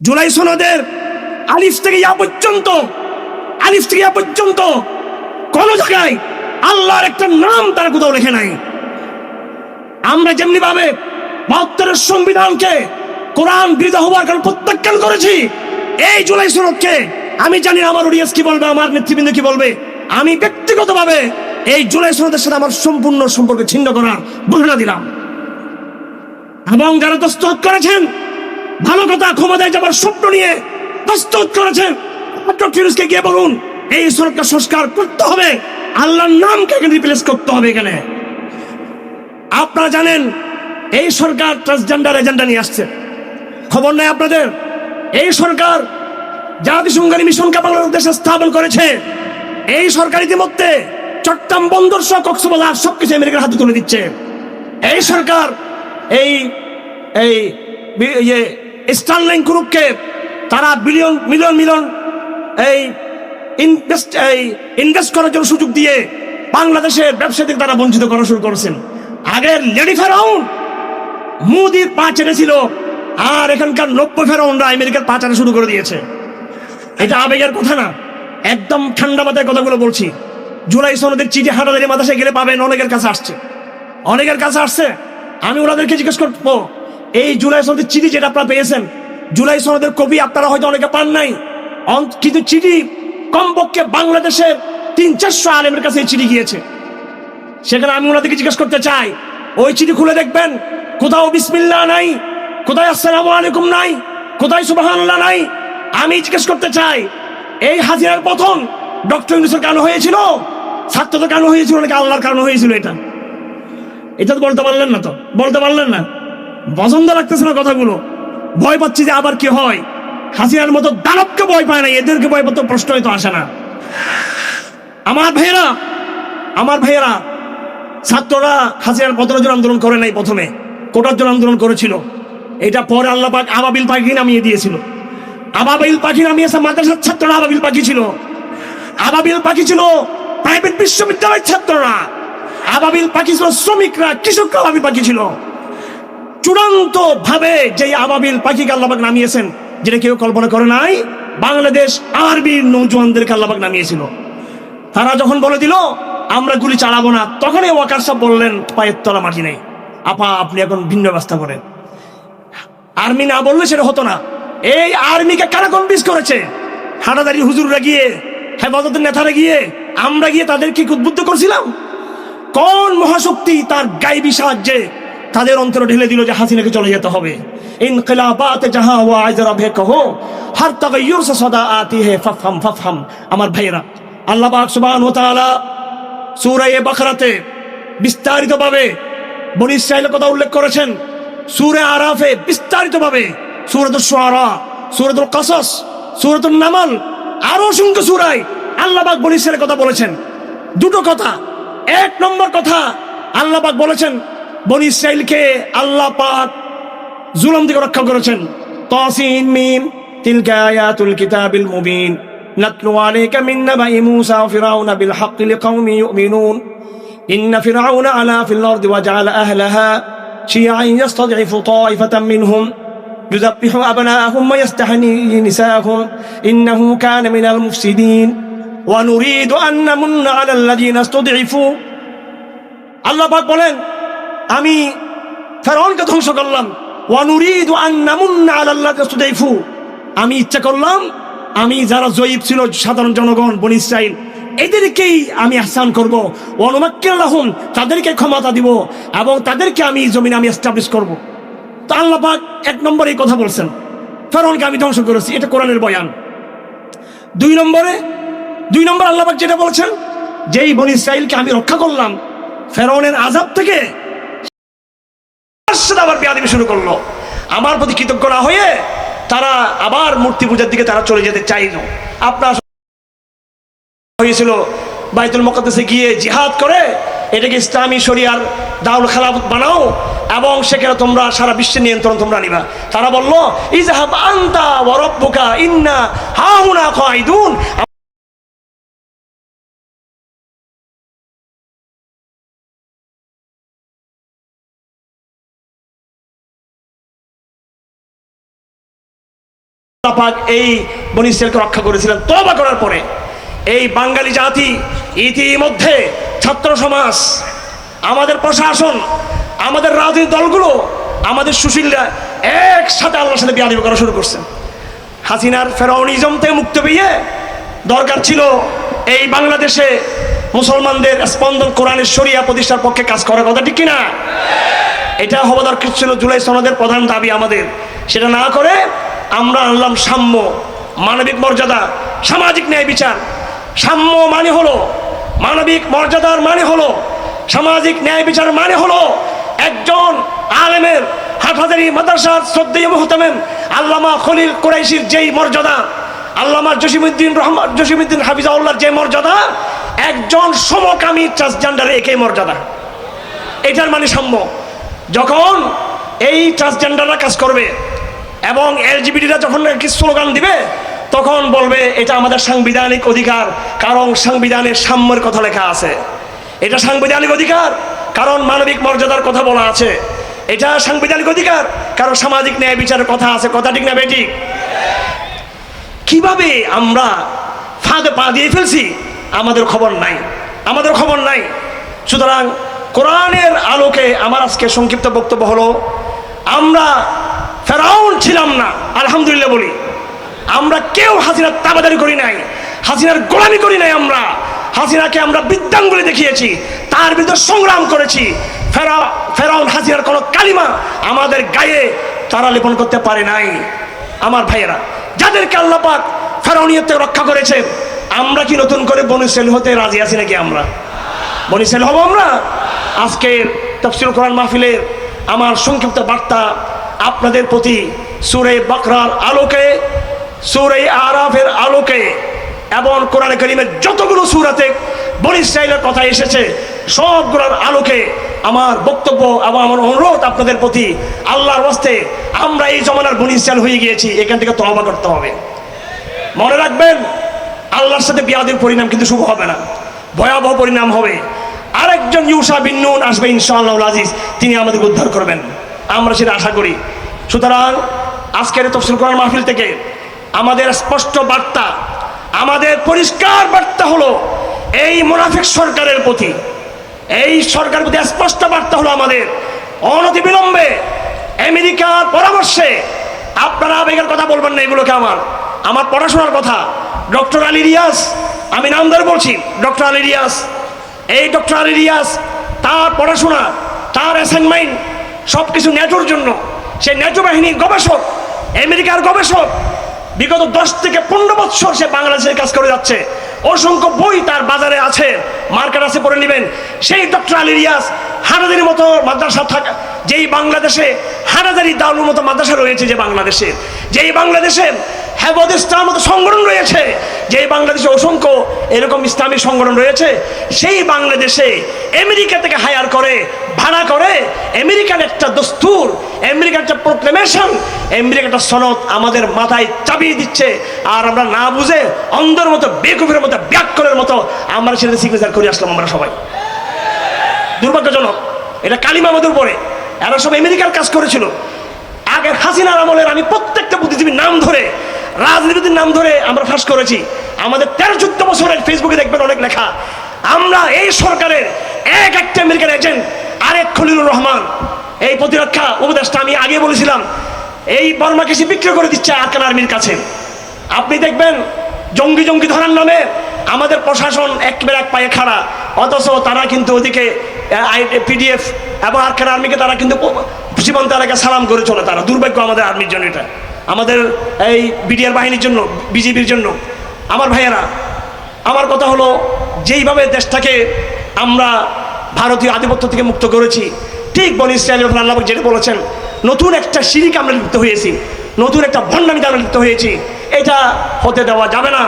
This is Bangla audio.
জুলাই সনদের আলিফ থেকে ইয়া পর্যন্ত, আলিফ থেকে ইয়া পর্যন্ত কোন জায়গায় আল্লাহর একটা নাম তারা কোথাও লেখে নাই। আমরা যেমনি ভাবে বাহাত্তরের সংবিধানকে কোরআন বিরোধী হওয়ার কারণ প্রত্যাখ্যান করেছি, এই জুলাই সনদকে আমি জানি আমার অডিয়েন্স কি বলবে, আমার নেতৃবৃন্দ কি বলবে। আমি ব্যক্তিগতভাবে এই জুলাই সনদের সাথে আমার সম্পূর্ণ সম্পর্ক ছিন্ন করার ঘোষণা দিলাম। এবং যারা দস্তখত করেছেন ভালো কথা ক্ষমতায় যাবার স্বপ্ন নিয়ে প্রস্তুত করেছেন ফিরোজকে গিয়ে বলুন, এই সরকার সংস্কার করতে হবে। আল্লাহর নামকে রিপ্লেস করতে হবে এখানে। আপনারা জানেন, এই সরকার ট্রান্সজেন্ডার এজেন্ডা নিয়ে আসছে। খবর নাই আপনাদের? এই সরকার জাতিসংঘের মিশনকে বাংলাদেশে স্থাপন করেছে। এই সরকার ইতিমধ্যে চট্টগ্রাম বন্দর সহ কক্সবাজার সবকিছু আমেরিকার হাতে তুলে দিচ্ছে। এই সরকার এই এই স্টারলাইন গ্রুপকে তারা বিলিয়ন মিলিয়ন মিলিয়ন এই ইনভেস্ট এই ইনভেস্ট করার জন্য সুযোগ দিয়ে বাংলাদেশের ব্যবসা থেকে তারা বঞ্চিত করা শুরু করেছেন। আগের লেডি ফেরাউন মুদির পা চেটেছিল আর এখানকার নব্য ফেরাউনরা আমেরিকার পা চাটা শুরু করে দিয়েছে। এটা আবেগের কথা না, একদম ঠান্ডা মাথায় কথাগুলো বলছি। জুলাই সনদের চিঠি হাটাদারি মাদাসে গেলে পাবেন, অনেকের কাছে আসছে। অনেকের কাছে আসছে, আমি ওনাদেরকে জিজ্ঞেস করব এই জুলাই সনদের চিঠি যেটা আপনারা পেয়েছেন, জুলাই সনদের কবি আপনারা হয়তো অনেকে পান নাই। কিন্তু চিঠি কমপক্ষে বাংলাদেশের তিন, চারশো আলেমের কাছে এই চিঠি গিয়েছে। সেখানে আমি ওনাদেরকে জিজ্ঞেস করতে চাই, ওই চিঠি খুলে দেখবেন, কোথাও বিসমিল্লা নাই, কোথায় আসসালামু আলাইকুম নাই, কোথায় সুবহানাল্লাহ নাই। আমি জিজ্ঞেস করতে চাই, এই হাজিরার প্রথম ডক্টর ইউনুসের কারণ হয়েছিল? ছাত্রদের কারণ হয়েছিল নাকি আল্লাহর কারণ হয়েছিল এটা? এটা তো বলতে পারলেন না তো। বলতে পারলেন না? পছন্দ লাগতেছে না কথাগুলো। ভয় পাচ্ছি যে আবার কি হয়। হাসিনার মতো দানবকে ভয় পায় না, এদেরকে ভয় পাতো প্রশ্ন হয়তো আসে না। আমার ভাইয়েরা আমার ভাইয়েরা, ছাত্ররা হাসিনার পতনের জন্য আন্দোলন করে নাই প্রথমে। কোটার জন্য আন্দোলন করেছিল। এটা পরে আল্লাহ পাক আবাবিল পাখি নামিয়ে দিয়েছিল। আবাবিল পাখি নামিয়েছে মাদ্রাসার ছাত্ররা আবাবিল পাখি ছিল। আবাবিল পাখি ছিল প্রাইভেট বিশ্ববিদ্যালয়ের ছাত্ররা। আবাবিল পাখি ছিল শ্রমিকরা, কৃষকরা আবাবিল পাখি ছিল। চূড়ান্ত ভাবে যে আবাবিল পাখিকে আল্লাহবাক নামিয়েছেন, যেটা কেউ কল্পনা করে নাই, বাংলাদেশ আরবির নৌজওয়ানদেরকে আল্লাহবাক নামিয়েছিল। তারা যখন বলে দিল, আমরা গুলি চালাবো না, তখনই ওয়াকার সাহেব বললেন, পায়ের তলা মাটি নেই। আপা, আপনি এখন ভিন্ন ব্যবস্থা করেন। আর্মি না বললে সেটা হতো না। এই আর্মিকে কারা কনভিন্স করেছে? হাটাদারি হুজুররা গিয়ে, হেফাজতের নেতারা গিয়ে, আমরা গিয়ে তাদেরকে উদ্বুদ্ধ করছিলাম? কোন মহাশক্তি তার গাইবী সাহায্যে তাদের অন্তরে ঢেলে দিল যে হাসিনাকে চলে যেতে হবে। ইনকিলাবাত জাহা ওয়া আজরা ভে কহো হর তাগায়ুর সে সদা আতি হে ফাফহাম ফাফহাম। আমার ভাইয়েরা, আল্লাহ পাক সুবহানাহু ওয়া তাআলা সূরা বাকরাতে বিস্তারিতভাবে বনি ইসরাইলের কথা উল্লেখ করেছেন। সূরা আরাফে বিস্তারিতভাবে সূরাতুশ শুআরা সূরাতুল কাসাস, সূরাতুন নামাল, আরও অসংখ্য সূরায় আল্লাহ পাক বনি ইসরাইলের কথা বলেছেন। দুটো কথা, এক নম্বর কথা আল্লাহ পাক বলেছেন বনি ইসরাইলকে আল্লাহ পাক জুলম থেকে রক্ষা করেছেন তাসিন মিম তিলকা আয়াতুল কিতাবিল মুবিন নাতলু আলাইকা মিন নাবাই মূসা ওয়া ফিরাউনা বিল হাক্কি লিকাউমি ইউমিনুন إن فرعون علا في الأرض وجعل أهلها شيعا يستضعف طائفة منهم يذبح أبناءهم ويستحيي نساءهم إنه كان من المفسدين ونريد أن نمن على الذين استضعفوا আল্লাহ পাক বলেন আমি ফেরাউনকে ধ্বংস করলাম। ওয়ানুরিদু ইসতুদাইফু আমি ইচ্ছা করলাম, আমি যারা জয়ীব ছিল সাধারণ জনগণ, বনি ইসরাইল, এদেরকেই আমি আহসান করব। অনুমাক্কিলাহুম তাদেরকে ক্ষমতা দিব এবং তাদেরকে আমি জমিনে আমি এস্টাবলিশ করব। তো আল্লাহ পাক এক নম্বরে এই কথা বলছেন, ফেরাউনকে আমি ধ্বংস করেছি, এটা কোরআনের বয়ান। দুই নম্বরে, দুই নম্বর আল্লাহবাক যেটা বলেছেন, যেই বনি ইসরাইলকে আমি রক্ষা করলাম, ফেরাউনের আজাব থেকে সাথে আবার বেয়াদবি শুরু করল। আমার প্রতি কৃতজ্ঞ না হয়ে তারা আবার মূর্তি পূজার দিকে তারা চলে যেতে চাইল। আপনার হয়েছিল বাইতুল মকাদ্দেসে গিয়ে জিহাদ করে, এটাকে ইসলামী শরিয়ার দাউল খেলাফত বানাও এবং সেখানে তোমরা সারা বিশ্বের নিয়ন্ত্রণ তোমরা নিবা। তারা বলল, ইজাহাব আন্তা ওয়ারব্বুকা ইন্না হাহুনা খাইদুন পাক এই বনি ইসরায়েলকে রক্ষা করেছিলেন তবা করার পরে। এই বাঙালি জাতি ইতিমধ্যে ছাত্র সমাজ, আমাদের প্রশাসন, আমাদের রাজনৈতিক দলগুলো, আমাদের সুশীলরা একসাথে আল্লাহর সাথে বিয়াদি করা শুরু করছে। হাসিনার ফেরাউনিজম থেকে মুক্ত পেয়ে দরকার ছিল এই বাংলাদেশে মুসলমানদের স্পন্দন কোরআনের শরিয়া প্রতিষ্ঠার পক্ষে কাজ করার কথা, ঠিক কিনা? এটা হওয়া দরকার ছিল জুলাই সনদের প্রধান দাবি আমাদের। সেটা না করে আমরা আনলাম সাম্য, মানবিক মর্যাদা, সামাজিক ন্যায় বিচার। সাম্য মানে হলো, মানবিক মর্যাদার মানে হলো, সামাজিক ন্যায় বিচার মানে হলো, একজন আলেমের হাটহাজারি মাদ্রাসার শ্রদ্ধেয় মোহতামেম আল্লামা খলিল কোরাইশির যেই মর্যাদা, আল্লামা জসিমুদ্দিন রহমান, জসিমুদ্দিন হাফিজাউল্লাহর যে মর্যাদা, একজন সমকামী ট্রান্সজেন্ডারের একই মর্যাদা। এটার মানে সাম্য। যখন এই ট্রান্সজেন্ডাররা কাজ করবে এবং এলজিবিটিরা যখন একটি স্লোগান দিবে, তখন বলবে, এটা আমাদের সাংবিধানিক অধিকার, কারণ সংবিধানের সাম্যের কথা লেখা আছে। এটা সাংবিধানিক অধিকার, কারণ মানবিক মর্যাদার কথা বলা আছে। এটা সাংবিধানিক অধিকার, কারণ সামাজিক ন্যায় বিচারের কথা আছে। কথা ঠিক না বেঠিক? কীভাবে আমরা ফাঁদে পা দিয়ে ফেলছি? আমাদের খবর নাই। আমাদের খবর নাই। সুতরাং কোরআনের আলোকে আমার আজকে সংক্ষিপ্ত বক্তব্য হলো, আমরা ফেরাউন ছিলাম না। আলহামদুলিল্লাহ বলি। আমরা কেউ হাসিনার তাবাদারি করি নাই, হাসিনার গোলামি করি নাই আমরা। হাসিনাকে আমরা বৃদ্ধাঙ্গুলি দেখিয়েছি, তার বিরুদ্ধে সংগ্রাম করেছি। ফেরা, ফেরাউন, হাসিনার কোনো কালিমা আমাদের গায়ে তারা লেপন করতে পারে নাই। আমার ভাইয়েরা, যাদেরকে আল্লাহ পাক ফেরাউনিয়ত রক্ষা করেছে, আমরা কি নতুন করে বনুসেল হতে রাজি আছি নাকি আমরা? বনিসেল হব আমরা? আজকের তফসিল কোরআন মাহফিলের আমার সংক্ষিপ্ত বার্তা আপনাদের প্রতি সুরে বকরার আলোকে, সুরে আরাফের আলোকে এবং কোরআন করিমের যতগুলো সুরাতে বনি ইসরায়েলের কথা এসেছে, সবগুলোর আলোকে আমার বক্তব্য এবং আমার অনুরোধ আপনাদের প্রতি আল্লাহর হস্তে আমরা এই জমানার বনি ইসরায়েল হয়ে গিয়েছি, এখান থেকে তহবা করতে হবে। মনে রাখবেন, আল্লাহর সাথে বিয়াদের পরিণাম কিন্তু শুভ হবে না, ভয়াবহ পরিণাম হবে। আরেকজন ইউসা বিন্নুন আসবে ইনশাআল্লাহ আজিজ, তিনি আমাদের উদ্ধার করবেন। আমরা সেটা আশা করি। সুতরাং আজকের তফসিল কোরআন মাহফিল থেকে আমাদের স্পষ্ট বার্তা, আমাদের পরিষ্কার বার্তা হলো এই মোনাফিক সরকারের প্রতি, এই সরকারের প্রতি স্পষ্ট বার্তা হলো আমাদের অনতি বিলম্বে আমেরিকার পরামর্শে, আপনারা আবেগের কথা বলবেন না এগুলোকে আমার আমার পড়াশোনার কথা। ডক্টর আলী রিয়াস আমি নাম ধরে বলছি, ডক্টর আলী রিয়াস এই ডক্টর আলী রিয়াস তার পড়াশোনা, তার অ্যাসাইনমেন্ট সব কিছু ন্যাটোর জন্য। সে ন্যাটো বাহিনীর গবেষক, আমেরিকার গবেষক, বিগত দশ থেকে পনেরো বছর সে বাংলাদেশের কাজ করে যাচ্ছে। অসংখ্য বই তার বাজারে আছে মার্কেট আছে পড়ে নেবেন। সেই ডক্টর আলী রিয়াস হাটাদারির মতো মাদ্রাসা থাকা, যেই বাংলাদেশে হানাদারি দাউলুর মতো মাদ্রাসা রয়েছে যে বাংলাদেশের, যেই বাংলাদেশে হেবদ ইসলাম মতো সংগঠন রয়েছে। যেই বাংলাদেশে অসংখ্য এরকম ইসলামী সংগঠন রয়েছে, সেই বাংলাদেশে আমেরিকা থেকে হায়ার করে, ভাড়া করে আমেরিকার একটা দস্তুর, আমেরিকার একটা প্রোক্লেমেশন আমেরিকার একটা সনদ আমাদের মাথায় চাপিয়ে দিচ্ছে। আর আমরা না বুঝে অন্ধের মতো, বেকুফের মতো ব্যাকরণের মতো আমরা সেটা সিগনেচার করে আসলাম আমরা সবাই। দুর্ভাগ্যজনক, এটা কালিমা উপরে। এরা সব আমেরিকার কাজ করেছিল। আগের হাসিনার আমলের আমি প্রত্যেকটা বুদ্ধিজীবীর নাম ধরে রাজনীতির নাম ধরে আমরা ফাঁস করেছি। আমাদের তেরো চোদ্দ বছরের ফেসবুকে দেখবেন অনেক লেখা। আমরা এই সরকারের এক একটা আমেরিকান এজেন্ট আরেক খলিলুর রহমান। এই প্রতিরক্ষা উপদেষ্টা, আমি আগে বলেছিলাম, এই বর্মাকে সে বিক্রি করে দিচ্ছে আরকান আর্মির কাছে। আপনি দেখবেন, জঙ্গি জঙ্গি ধরার নামে আমাদের প্রশাসন একেবারে এক পায়ে খাড়া। অথচ তারা কিন্তু ওদিকে পিডিএফ এবং আরকান আর্মিকে তারা কিন্তু সীমান্ত এলাকায় সালাম করে চলে তারা। দুর্ভাগ্য আমাদের আর্মির জন্য এটা। আমাদের এই বিডিআর বাহিনীর জন্য বিজেপির জন্য। আমার ভাইয়েরা, আমার কথা হলো, যেইভাবে দেশটাকে আমরা ভারতীয় আধিপত্য থেকে মুক্ত করেছি, ঠিক বলি ইসরায়েল আল্লাহ যেটা বলেছেন, নতুন একটা সিরিকে আমরা লিপ্ত হয়েছি, নতুন একটা ভণ্ডামিতে আমরা লিপ্ত হয়েছি, এটা হতে দেওয়া যাবে না।